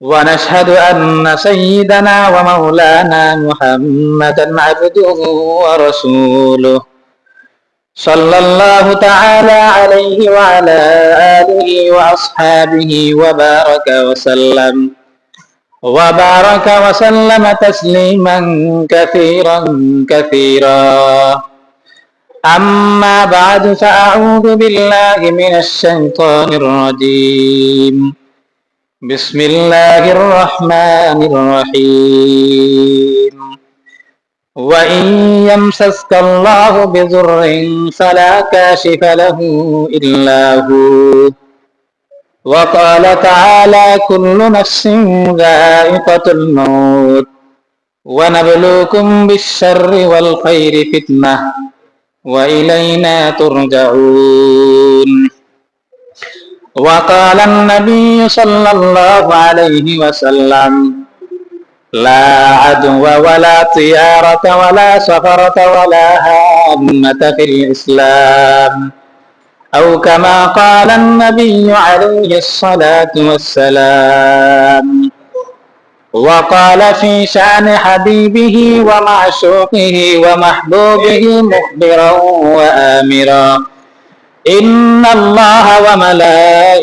ونشهد أن سيدنا ومولانا محمدا عبده ورسوله صلى الله تعالى عليه وعلى آله وأصحابه وبارك وسلم. وبارك وسلم تسليما كثيرا كثيرا. أما بعد فأعوذ بالله من الشيطان الرجيم. بسم الله الرحمن الرحيم. وإن يمسسك الله بضر فلا كاشف له إلا هو. وقال تعالى كل نفس ذائقة الموت. ونبلوكم بالشر والخير فتنة. وإلينا ترجعون. وقال النبي صلى الله عليه وسلم لا عدو ولا طيارة ولا سفرة ولا هامة في الإسلام. أو كما قال النبي عليه الصلاة والسلام وقال في شأن حبيبه ومعشوقه ومحبوبه مخبرا وآمرا إن الله وملائكته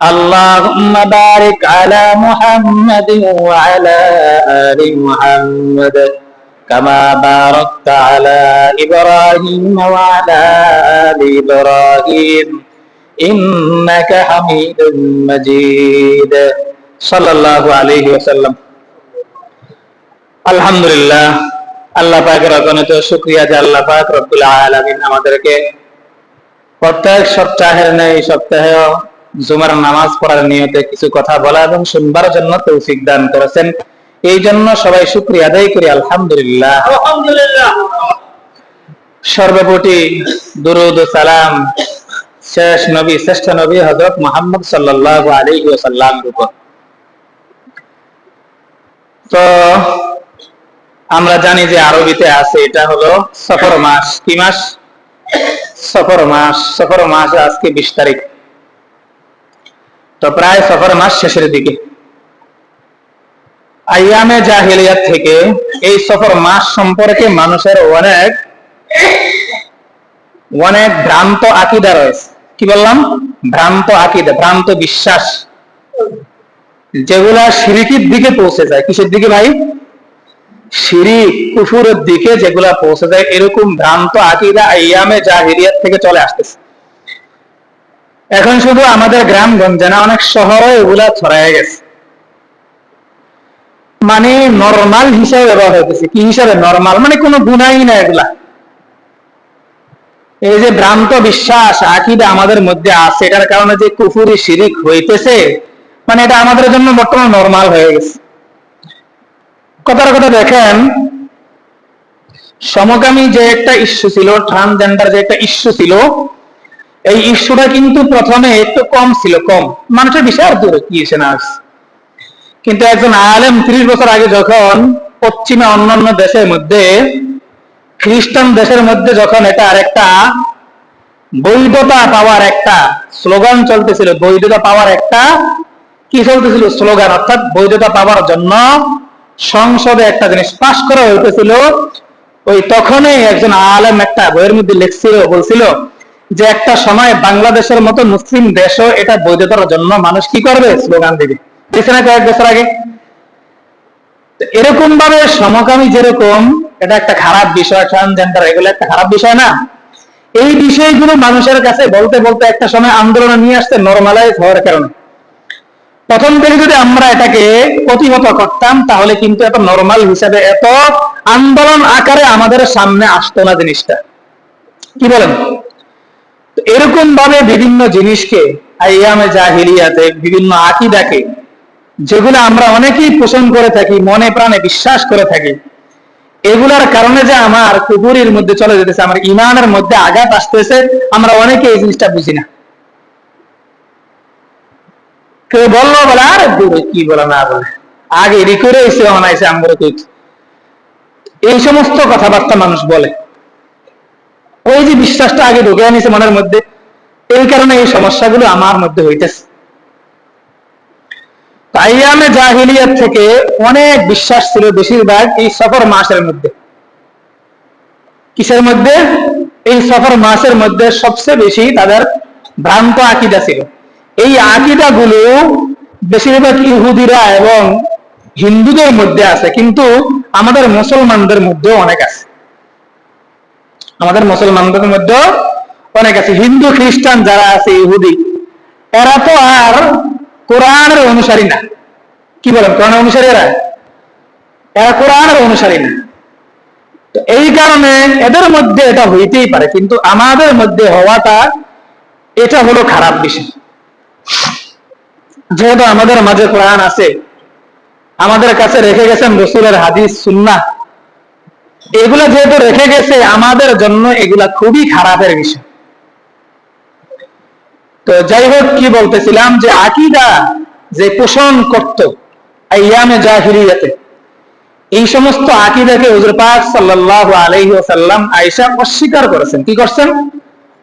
اللهم بارك على محمد وعلى آل محمد كما باركت على إبراهيم وعلى آل إبراهيم إنك حميد مجيد صلى الله عليه وسلم আলহামদুলিল্লাহ আল্লাহ পাকের অগণিত শুক্রিয়া যে আল্লাহ পাক রব্বুল আলামিন আমাদেরকে প্রত্যেক সপ্তাহের নেই সপ্তাহে জুমার নামাজ পড়ার নিয়তে কিছু কথা বলা এবং শুনবার জন্য তৌফিক দান করেছেন। এই জন্য সবাই শুক্রিয়া আদায় করি আলহামদুলিল্লাহ। সর্বপ্রতি দুরুদ সালাম শেষ নবী শ্রেষ্ঠ নবী হজরত মোহাম্মদ সাল্লাহ আলী ওসাল্লাম উপর তো আমরা জানি যে আরবিতে আছে এটা হলো সফর মাস। কি মাস? সফর মাস। সফর মাস আজকে বিশ তারিখ। তো প্রায় সফর মাস শেষের দিকে। আইয়ামে জাহিলিয়াত থেকে এই সফর মাস সম্পর্কে মানুষের অনেক অনেক ভ্রান্ত আকিদা রয়েছে। কি বললাম? ভ্রান্ত আকিদা, ভ্রান্ত বিশ্বাস। যেগুলা সিরিকির দিকে পৌঁছে যায়। কিসের দিকে ভাই? শিরিক, কুফুরের দিকে যেগুলা পৌঁছে যায়, এরকম ভ্রান্ত আকিদা আইয়ামে জাহিরিয়াত থেকে চলে আসতেছে। এখন শুধু আমাদের গ্রামগঞ্জে না অনেক শহরে এগুলা ছড়ায় গেছে। মানে নরমাল হিসাবে ব্যবহার হইতেছে। কি হিসাবে? নরমাল মানে কোনো গুণাই না এগুলা। এই যে ভ্রান্ত বিশ্বাস, আকিদা আমাদের মধ্যে আছে, এটার কারণে যে কুফুরি শিরিক হইতেছে মানে এটা আমাদের জন্য বর্তমান নরমাল হয়ে গেছে। কথার কথা দেখেন, সমকামী যে একটা ইস্যু ছিল ট্রান্সজেন্ডার যে একটা ইস্যু ছিল এই ইস্যুটা কিন্তু প্রথমে একটু কম ছিল, কম। মানুষের বিশাল দূরে এসে না কিন্তু একজন আলেম ত্রিশ বছর আগে যখন পশ্চিমে অন্যান্য দেশের মধ্যে, খ্রিস্টান দেশের মধ্যে যখন এটা আরেকটা বৈধতা পাওয়ার একটা স্লোগান চলতেছিল, বৈধতা পাওয়ার একটা কি চলতেছিল? স্লোগান, অর্থাৎ বৈধতা পাওয়ার জন্য সংসদে একটা জিনিস পাশ করা হইতেছিল। ওই তখনই একজন আলেম একটা বইয়ের মধ্যে লিখছিল, বলছিল যে একটা সময় বাংলাদেশের মতো মুসলিম দেশও এটা বৈধতার জন্য মানুষ কি করবে? স্লোগান দিবে। দেখছে না কয়েক বছর আগে? এরকম ভাবে সমকামী যেরকম, এটা একটা খারাপ বিষয় ট্রান্সজেন্ডার এগুলো একটা খারাপ বিষয় না। এই বিষয়গুলো মানুষের কাছে বলতে বলতে একটা সময় আন্দোলনে নিয়ে আসতে নর্মালাইজ হওয়ার কারণে। প্রথম থেকে যদি আমরা এটাকে প্রতিহত করতাম, তাহলে কিন্তু এত নর্মাল হিসাবে এত আন্দোলন আকারে আমাদের সামনে আসতো না জিনিসটা। কি বলেন? এরকম ভাবে বিভিন্ন জিনিসকে আইয়ামে জাহিলিয়াতে বিভিন্ন আকিদাকে, যেগুলো আমরা অনেকেই পোষণ করে থাকি, মনে প্রাণে বিশ্বাস করে থাকি, এগুলার কারণে যে আমার কুপুরির মধ্যে চলে যেতেছে, আমার ইমানের মধ্যে আঘাত আসতেছে, আমরা অনেকে এই জিনিসটা বুঝি না। কেউ বলল, বলে, আর কি বলে, না বলে। আগে এডি করে এসে অনাইছে আমরা এই সমস্ত কথাবার্তা মানুষ বলে। ওই যে বিশ্বাসটা আগে ঢুকে আনিছে মনের মধ্যে, এই কারণে এই সমস্যাগুলো আমার মধ্যে হইতেছে। তাইয়ামে জাহিলিয়াত থেকে অনেক বিশ্বাস ছিল বেশিরভাগ এই সফর মাসের মধ্যে। কিসের মধ্যে? এই সফর মাসের মধ্যে সবচেয়ে বেশি তাদের ভ্রান্ত আকিদা ছিল। এই আকিদা গুলো বেশিরভাগ ইহুদিরা এবং হিন্দুদের মধ্যে আছে, কিন্তু আমাদের মুসলমানদের মধ্যেও অনেক আছে। আমাদের মুসলমানদের মধ্যে অনেক আছে। হিন্দু, খ্রিস্টান যারা আছে, ইহুদি, এরা তো আর কোরআনের অনুসারী না। কি বলেন, কোরআনের অনুসারী এরা? এরা কোরআনের অনুসারী না। তো এই কারণে এদের মধ্যে এটা হইতেই পারে, কিন্তু আমাদের মধ্যে হওয়াটা, এটা হলো খারাপ বিষয়। যেহেতু আমাদের মাঝে কোরআন আছে, আমাদের কাছে রেখে গেছেন রসুলের হাদিস সুন্না এগুলা যেহেতু রেখে গেছে, আমাদের জন্য এগুলা খুবই খারাপের বিষয়। তো যাই হোক, কি বলতেছিলাম যে আকিদা যে পোষণ করত আইয়ামে জাহিরিয়াতে এই সমস্ত আকিদাকে হুজুর পাক সাল্লাল্লাহু আলাইহি ওয়াসাল্লাম আয়েশা অস্বীকার করেছেন। কি করছেন?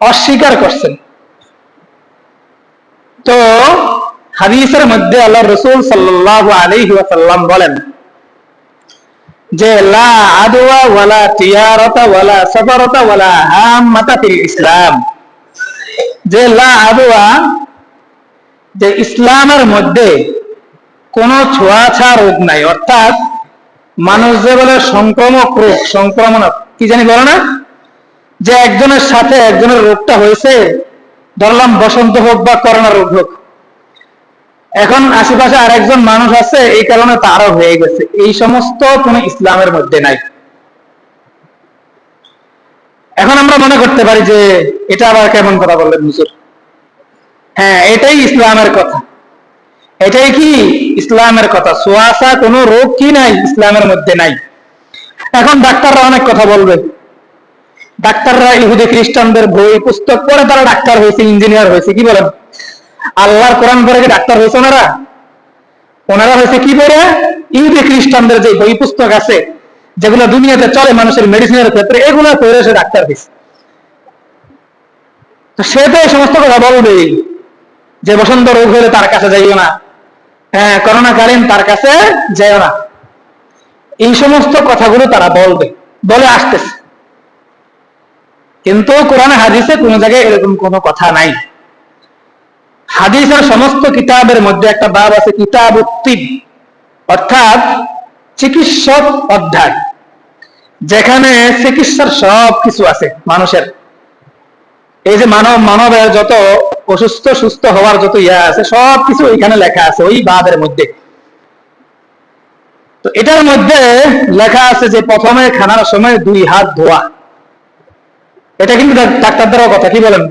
অস্বীকার করছেন। তো হাদিসের মধ্যে আল্লাহ রসুল সাল্লাল্লাহু আলাইহি ওয়াসাল্লাম বলেন যে লা আদওয়া ওয়ালা তিয়ারাতা ওয়ালা সাফারাতা ওয়ালা হাম্মাতা ফিল ইসলাম। যে লা আদওয়া, যে ইসলামের মধ্যে কোন ছোঁয়াছা রোগ নাই, অর্থাৎ মানুষ যে বলে সংক্রমক রোগ সংক্রমণ কি জানি বলে না? যে একজনের সাথে একজনের রোগটা হয়েছে, ধরলাম বসন্ত হোক বা করোনা রোগ হোক এখন আশেপাশে আরেকজন মানুষ আছে, এই কারণে তারও হয়ে গেছে। এই সমস্ত কোন ইসলামের মধ্যে নাই। এখন আমরা মনে করতে পারি যে, এটা আবার কেমন কথা বললেন হুজুর? হ্যাঁ এটাই ইসলামের কথা। এটাই কি? ইসলামের কথা। সোয়াশা কোন রোগ কি নাই? ইসলামের মধ্যে নাই। এখন ডাক্তাররা অনেক কথা বলবে। ডাক্তাররা ইহুদি খ্রিস্টানদের বই পুস্তক পড়ে তারা ডাক্তার হয়েছে, ইঞ্জিনিয়ার হয়েছে, কি বলেন? আল্লাহর কোরআন পড়ে কি ডাক্তার হয়েছে ওনারা? ওনারা হয়েছে কি পড়ে? ইহুদি খ্রিস্টানদের যে বই পুস্তক আছে, যেগুলো দুনিয়াতে চলে মানুষের মেডিসিনের ক্ষেত্রে, এগুলো পড়ে সে ডাক্তার হয়েছে। তো সে তো এই সমস্ত কথা বলবেই যে বসন্ত রোগ হলে তার কাছে যাইও না। হ্যাঁ করোনাকালীন তার কাছে যাইও না। এই সমস্ত কথাগুলো তারা বলবে। বলে আসতেছে। কিন্তু কোরআন হাদিসে কোন জায়গায় এরকম কোনো কথা নাই। হাদিসের সমস্ত কিতাবের মধ্যে একটা বাব আছে, কিতাব উত্তিব অর্থাৎ চিকিৎসক অধ্যায়, যেখানে চিকিৎসার সব কিছু আছে মানুষের। এই যে মানব, মানবের যত অসুস্থ, সুস্থ হওয়ার যত ইয়া আছে, সব কিছু এখানে লেখা আছে ওই বাবের মধ্যে। তো এটার মধ্যে লেখা আছে যে প্রথমে খানার সময় দুই হাত ধোয়া। এটা কিন্তু ডাক্তারদেরও কথা, কি বলেন?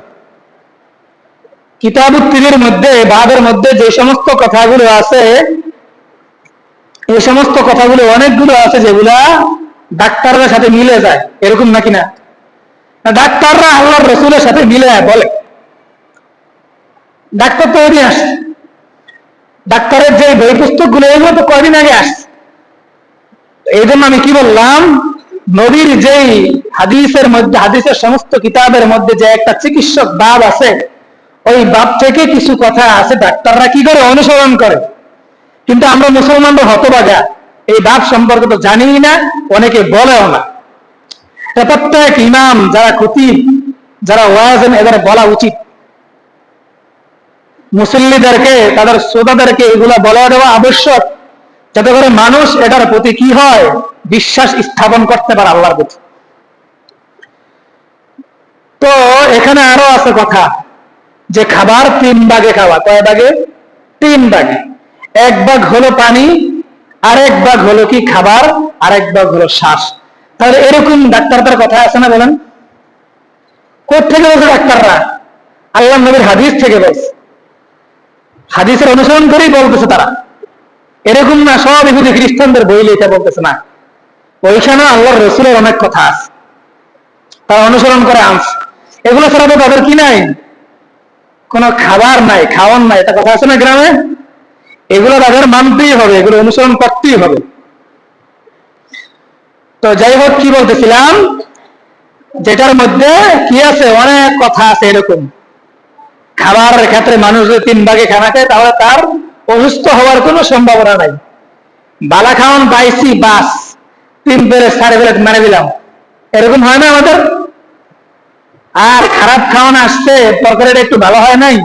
কিতাবুত্তিনের মধ্যে, বাবের মধ্যে যে সমস্ত কথাগুলো আছে এই সমস্ত কথাগুলো অনেকগুলো আছে যেগুলা ডাক্তারদের সাথে মিলে যায়। এরকম নাকি না? ডাক্তাররা আল্লাহর রসুলের সাথে মিলে বলে। ডাক্তার তো ওদিন আসছে। ডাক্তারের যে বই পুস্তকগুলো এগুলো তো কয়দিন আগে আসছে। এই জন্য আমি কি বললাম, নবীর যেই হাদিসের মধ্যে, হাদিসের সমস্ত কিতাবের মধ্যে যে একটা চিকিৎসক বাব আছে ওই বাপ থেকে কিছু কথা আছে, ডাক্তাররা কি করে অনুসরণ করে? কিন্তু আমরা মুসলমানরা হতবাগা এই বাপ সম্পর্কে তো জানি না, অনেকে বলেও না। প্রত্যেক ইমাম, যারা খতিব, যারা ওয়াজেন এদের বলা উচিত। মুসল্লিদেরকে, তাদের শ্রোতাদেরকে এগুলা বলা দেওয়া আবশ্যক, যাতে করে মানুষ এটার প্রতি কি হয়, বিশ্বাস স্থাপন করতে পারে আল্লাহর প্রতি। তো এখানে আরও আছে কথা। যে খাবার তিন ভাগে খাওয়া। কয় ভাগে? তিন ভাগে। এক ভাগ হলো পানি, আরেক ভাগ হলো কি খাবার, আরেক ভাগ হলো শ্বাস। তাহলে এরকম ডাক্তারদের কথা আছে না বলেন? কোথেকে বলছে ডাক্তাররা? আল্লাহ নবীর হাদিস থেকে বলছে। হাদিসের অনুসরণ করেই বলতেছে তারা। এরকম না, সব ইহুদি খ্রিস্টানদের বই লিখে বলতেছে না। ওইখানে আল্লাহর রসুলের অনেক কথা আছে। তারা অনুসরণ করে আনছে। এগুলো ছাড়া তো তাদের কি নাই? কোনো খাবার নাই খাওয়ান নাই, এটা কথা আছে না গ্রামে? এগুলো তাদের মানতেই হবে, এগুলো অনুসরণ করতেই হবে। তো যাই হোক, কি বলতেছিলাম? যেটার মধ্যে কি আছে? অনেক কথা আছে এরকম। খাবারের ক্ষেত্রে মানুষ যদি তিন ভাগে খানা খায়, তাহলে তার অসুস্থ হওয়ার কোনো সম্ভাবনা নাই। বালা খাওয়ান পাইছি, বাস। তিন প্লেট সাড়ে প্লেট মেরে দিলাম। এরকম হয় না আমাদের? আর খারাপ খাওয়ান আসছে, তরকারিটা একটু ভালো হয় নাই।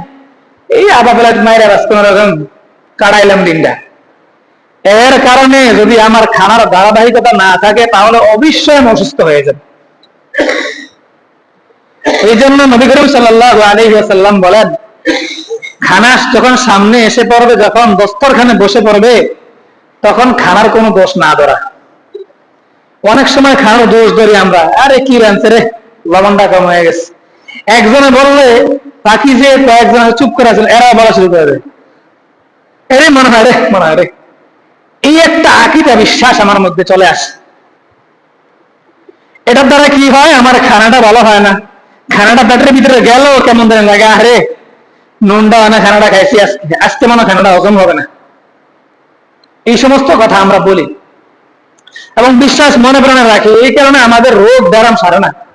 এই আধা প্লেট মাইরা বাস কোন রকম কাটাইলাম দিনটা এর কারণে যদি আমার খানার ধারাবাহিকতা না থাকে, তাহলে অবশ্যই অসুস্থ হয়ে যাবে। এই জন্য নবী করিম সাল্লাহ আলহিহাসাল্লাম বলেন, খানা যখন সামনে এসে পড়বে, যখন দস্তরখানে বসে পড়বে, তখন খানার কোনো দোষ না ধরা। অনেক সময় খানার দোষ ধরি আমরা। আরে কি রানছে রে? লবণটা কম হয়ে গেছে। একজনে বললে, বাকি যে কয়েকজন চুপ করে আছেন, এরা বলা শুরু করে দেয়। এরে, মনে হয় রে, মনে হয় রে। এই একটা আকিদা বিশ্বাস আমার মধ্যে চলে আসে। এটার দ্বারা কি হয়? আমার খানাটা ভালো হয় না। খানাটা পেটের ভিতরে গেল, কেমন যেন লাগে আরে নুনটা না খানাটা খাইছি, আজকে আজকে মনে খানাটা হজম হবে না। এই সমস্ত কথা আমরা বলি। এবং বিশ্বাস মনে প্রাণে রাখি, এই কারণে আমাদের রোগ ব্যারাম সারে না।